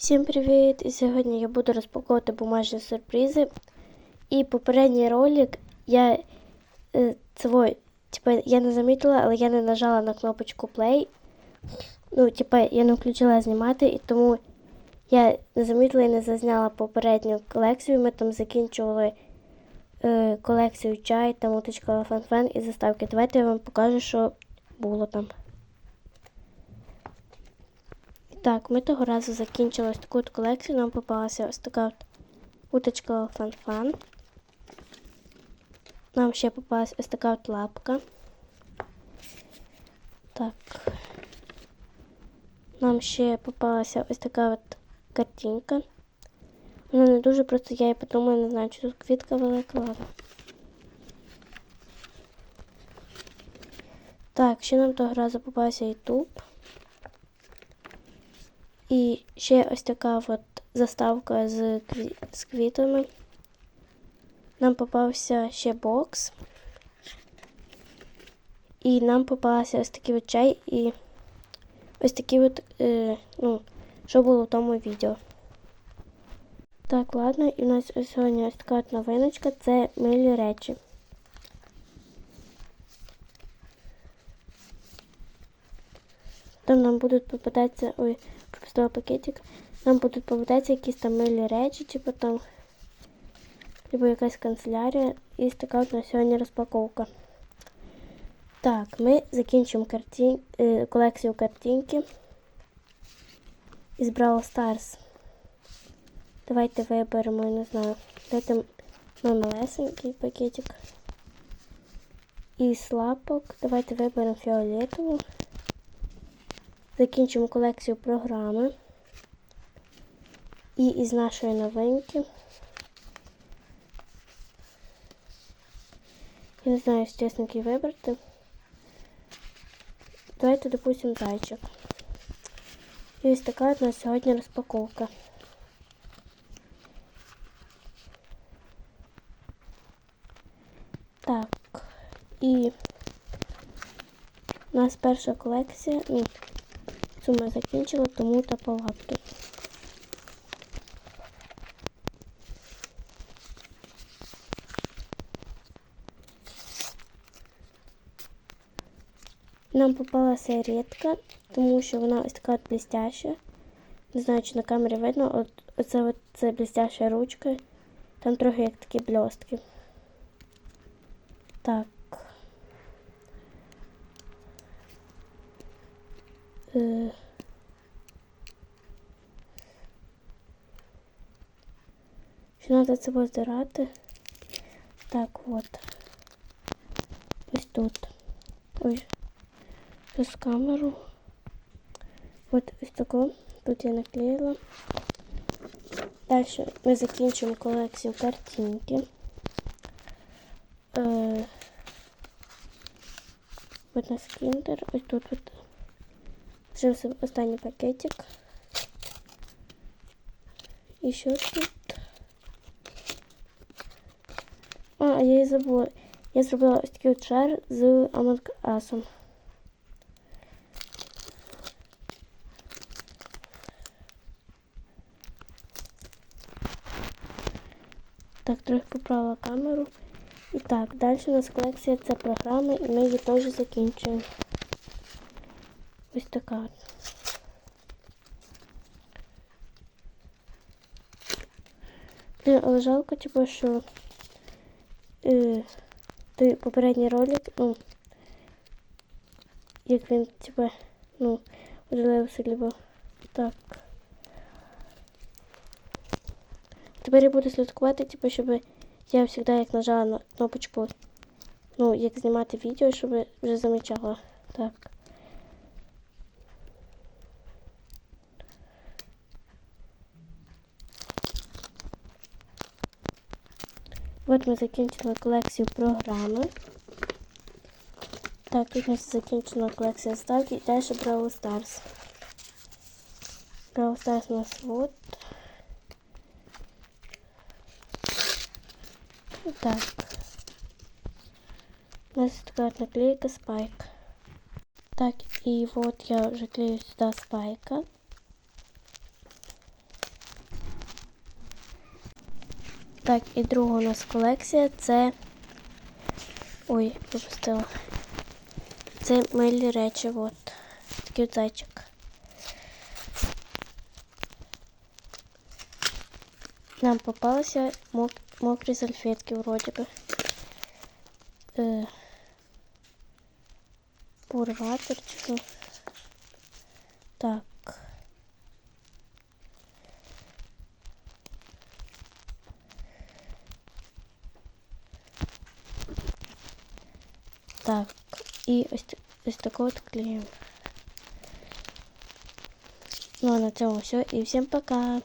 Всім привіт! І сьогодні я буду розпаковувати бумажні сюрпризи. І попередній ролик я е, цього, типа, я не замітила, але я не нажала на кнопочку play. Ну, типа, я не включила знімати, і тому я не замітила і не зазняла попередню колекцію. Ми там закінчували е, колекцію чай та мутичка фан-фан і заставки. Давайте я вам покажу, що було там. Так, ми того разу закінчили ось таку от колекцію. Нам попалася ось така от уточка фан-фан. Нам ще попалась ось така от лапка. Так. Нам ще попалася ось така от картинка. Вона не дуже просто я і подумаю, не знаю, чи тут квітка велика ладно. Так, ще нам того разу попався YouTube. І ще ось така от заставка з, кві... з квітами. Нам попався ще бокс. І нам попався ось такий от чай і ось такий от, е, ну, що було в тому відео. Так, ладно, і у нас сьогодні ось така от новиночка, це милі речі. Там нам будуть попадатися, ой, пропустила пакетик, нам будуть попадатися якісь там милі речі, типу там, либо якась канцелярія. І така от на сьогодні розпаковка. Так, ми закінчимо картин... е, колекцію картинки із Brawl Stars. Давайте виберемо, я не знаю, дайте малесенький пакетик. І слапок. Давайте виберемо фіолетову. Закінчимо колекцію програми. І із нашої новинки. Я не знаю, з чесненький вибрати. Давайте, допустимо, зайчик. І ось така у нас сьогодні розпаковка. Так, і у нас перша колекція. Ми закінчили, тому та палатки. Нам попалася рідка, тому що вона ось така от блістяща. Не знаю, чи на камері видно, оце от це блістяща ручка. Там трохи як такі блістки. Так. Е... Треба це поздирати. Так, от. Ось тут. Ой. Ось камеру. От ось таку. Тут я наклеїла. Далі ми закінчимо колекцію картинки. Е, от нас кіндер. Ось тут от лишився останній пакетик. І що тут? А, я і забула. Я зробила ось такий шар з Among Us. Так, трохи поправила камеру. І так, далі у нас колекція це програми, і ми її теж закінчуємо. Ось така от. Блін, але жалко, типу, що е, той попередній ролик, ну, як він, тебе, ну, удалився, либо так. Тепер я буду слідкувати, типу, щоб я завжди як нажала на кнопочку, ну, як знімати відео, щоб вже замічала. Так. От ми закінчили колекцію програми. Так, тут у нас закінчена колекція ставки і далі Brawl Stars. Brawl Stars у нас вот. Так. У нас така наклейка спайк. Так, и вот я уже клею сюда спайка. Так, і друга у нас колекція це. Ой, пропустила. Це милі речі, от. Такий зайчик. Нам попалися мок... мокрі сальфетки вроді би. Е... Пурватор чи? Так. Так, і ось, ось таку от клеїмо. Ну а на цьому все. І всім пока.